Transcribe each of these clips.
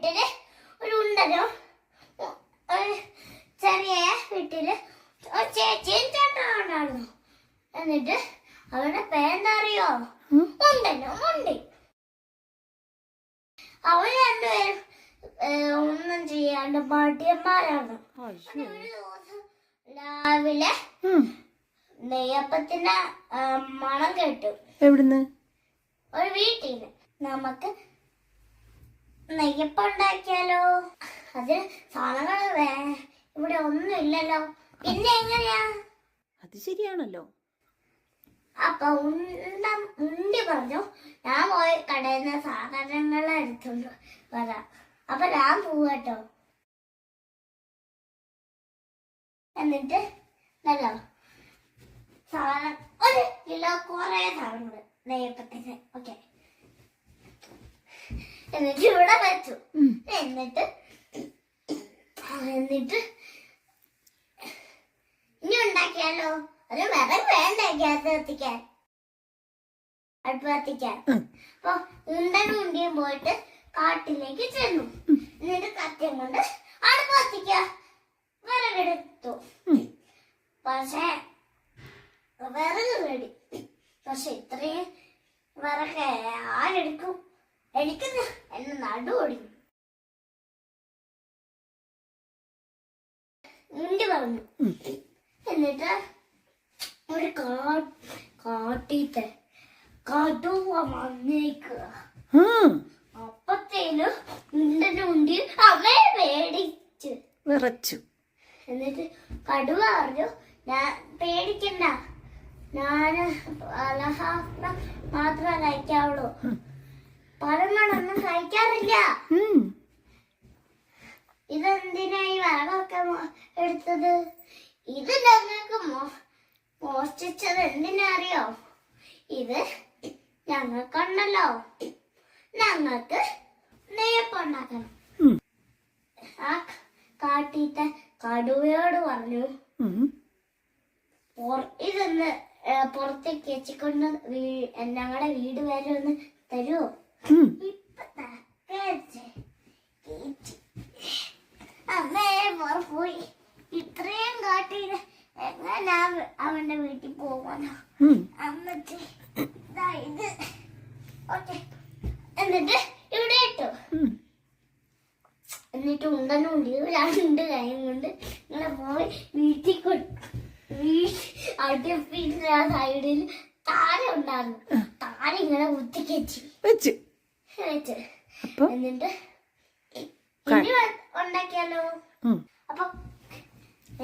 വീട്ടിൽ ഒരു ഉണ്ടനും ചെറിയ വീട്ടിൽ ഒരു ചേച്ചിയും ചേട്ടനുണ്ടായിരുന്നു എന്നിട്ട് അവരുടെ പേരെന്താ അറിയോ ഉണ്ടനും ഉണ്ട് അവർ രണ്ടുപേരും ഒന്നും ചെയ്യാണ്ട് മടിയന്മാരാണ്. ഒരു ദിവസം രാവിലെ. നെയ്യപ്പത്തിന്റെ മണം കേട്ടു. എവിടുന്ന്? ഒരു വീട്ടിൽ നമുക്ക് നെയ്യപ്പം ഉണ്ടാക്കിയാലോ അതിന് സാധനങ്ങൾ വേ ഇവിടെ ഒന്നും ഇല്ലല്ലോ പിന്നെ എങ്ങനെയാ? അത് ശരിയാണല്ലോ. അപ്പൊ ഉണ്ട ഉണ്ടി പറഞ്ഞു. ഞാൻ പോയി കടയിൽ നിന്ന് സാധനങ്ങൾ എടുത്തോണ്ട് വരാം. അപ്പൊ ഞാൻ പോവാട്ടോ എന്നിട്ട് നല്ല സാധനം ഒരു കിലോ കുറേ സാധനങ്ങൾ നെയ്യപ്പത്തിന്. ഓക്കെ. എന്നിട്ട് ഇവിടെ വെച്ചു എന്നിട്ട് എന്നിട്ട് ഇനി ഉണ്ടാക്കിയാലോ? അത് വിറക് വേണ്ട ഗ്യാസ് കത്തിക്കാൻ? അടുപ്പ് കത്തിക്കാൻ? അപ്പൊ ഉണ്ടനും ഉണ്ടിയും പോയിട്ട് കാട്ടിലേക്ക് ചെന്നു. എന്നിട്ട് കത്തിയും കൊണ്ട് അടുപ്പ് കത്തിക്ക. വിറകെടുത്തു. പക്ഷേ വിറക് വേടി പക്ഷെ ഇത്രയും വിറക് ആരെടുക്കും? എനിക്കുന്ന? എന്നെ നടു ഒടിഞ്ഞു മുണ്ടി പറഞ്ഞു. എന്നിട്ട് ഒരു കാ കാട്ടീത്തെ കടുവ വന്നേക്കുക ഉം. അപ്പത്തേനും ഉണ്ടനും ഉണ്ടി അവയെ പേടിച്ചു. വിറച്ചു. എന്നിട്ട് കടുവ പറഞ്ഞു ഞാൻ പേടിക്കണ്ട. ഞാൻ പലഹാരം മാത്രമേ കഴിക്കാവുള്ളൂ. പഴങ്ങളൊന്നും കഴിക്കാറില്ല ഇതെന്തിനായി ഇതെന്തിനാ ഈ വിറകൊക്കെ എടുത്തത്? ഇത് ഞങ്ങൾക്ക് മോഷ്ടിച്ചത് എന്തിനാ അറിയോ ഇത് ഞങ്ങൾക്കുണ്ടല്ലോ. ഞങ്ങൾക്ക് നെയ്യപ്പുണ്ടാക്കണം. ആ കാട്ടീത്തെ കടുവയോട് പറഞ്ഞു ഉം. "പൊറ- ഇതൊന്ന് പുറത്തേക്ക് വെച്ചിക്കൊണ്ട് ഞങ്ങളുടെ വീട് വരെ ഒന്ന് തരുമോ പോയി ഇത്രയും കാട്ടിന് എങ്ങനെ അവന്റെ വീട്ടിൽ പോവാനോ. അമ്മച്ചി ഇത്. ഓക്കെ. എന്നിട്ട് ഇവിടെ ഇട്ടു. എന്നിട്ട് ഉണ്ടെന്നും ഉണ്ട്. രണ്ട് കൈയും കൊണ്ട് ഇങ്ങനെ പോയി വീട്ടിൽ ആ സൈഡിൽ താര ഉണ്ടായിരുന്നു. താര ഇങ്ങനെ കുത്തിക്കെച്ചി വെച്ച്. അപ്പൊ? എന്നിട്ട് ഉണ്ടാക്കിയാലോ. അപ്പൊ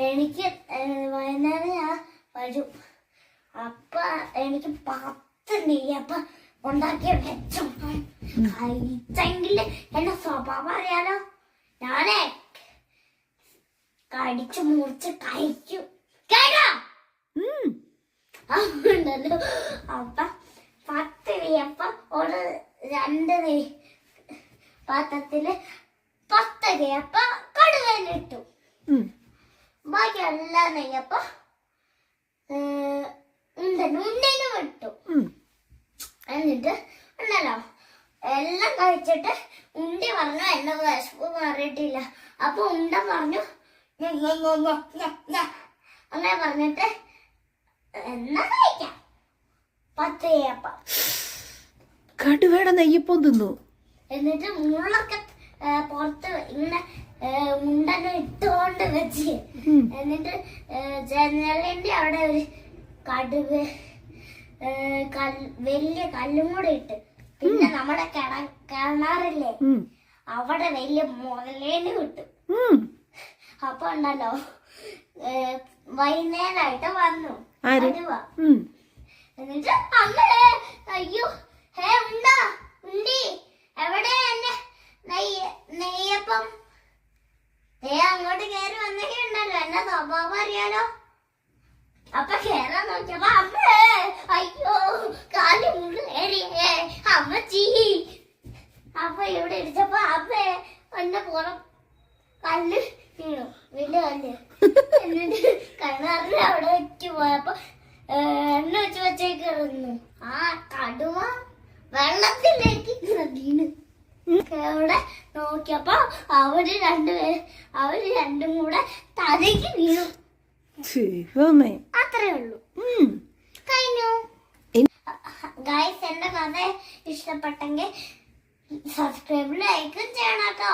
എനിക്ക് വൈകുന്നേരം ഞാൻ വരും. അപ്പൊ എനിക്ക് പത്ത് അപ്പൊ ഉണ്ടാക്കിയ വെച്ചോ. കഴിച്ചെങ്കിൽ എന്റെ സ്വഭാവം അറിയാലോ. ഞാനേ കടിച്ചു മുറിച്ച് കഴിക്കും. കേട്ടോ? ഉം. അതുകൊണ്ടല്ലോ അപ്പൊ പത്ത് രണ്ട് പാത്രത്തിൽ പത്ത് നെയ്യപ്പ. ബാക്കി എല്ലാ നെയ്യപ്പ ഉണ്ടനും ഉണ്ടനും എന്നിട്ട് ഉണ്ടല്ലോ. എല്ലാം കഴിച്ചിട്ട് ഉണ്ടി പറഞ്ഞു എന്റെ വിശപ്പ് മാറിയിട്ടില്ല. അപ്പൊ ഉണ്ട പറഞ്ഞു. അങ്ങനെ പറഞ്ഞിട്ട് എന്നാ കഴിക്കാം? പത്ത് നെയ്യപ്പം. കടുവയുടെ നെയ്യപ്പം തിന്നു. എന്നിട്ട് മുള്ളൊക്കെ പുറത്ത് ഇങ്ങനെ ആ, ഇട്ടുകൊണ്ട് വെച്ച്. എന്നിട്ട് ജനലിന്റെ അവിടെ ഒരു കടുവ് വലിയ കല്ലും കൂടെ ഇട്ട്. പിന്നെ നമ്മുടെ കിണ കിണറില്ലേ? അവിടെ വലിയ മുതലേന് കിട്ടും ഉം. അപ്പൊ ഉണ്ടല്ലോ വൈകുന്നേരമായിട്ട് വന്നു. എന്നിട്ട് അങ്ങനെ അയ്യോ അപ്പൊ കേറാൻ നോക്കിയപ്പോ അമ്മ അയ്യോ കാലി മുണ്ട് കയറിയേ അമ്മച്ചി. അപ്പൊ ഇവിടെ ഇടിച്ചപ്പോ അമ്മ എന്നെ പുറം കല്ല് വീണു വീണ്ടും കല്ല്. എന്നിട്ട് കണ്ണാറിന് അവിടെ വെച്ച് പോയപ്പോ എണ്ണ വെച്ച് വെച്ചേക്കിറന്നു ആ കടുവ വെള്ളത്തിലേക്ക് വീണ് അവിടെ നോക്കിയപ്പോ അവർ രണ്ടുപേരും അവർ രണ്ടും കൂടെ തലയ്ക്ക് വീണു. ദൈവമേ. അത്രേ ഉള്ളൂ. കഴിഞ്ഞു. ഗൈസ് എന്റെ കഥ ഇഷ്ടപ്പെട്ടെങ്കിൽ സബ്സ്ക്രൈബ് ലൈക്കും ചെയ്യണം കേട്ടോ.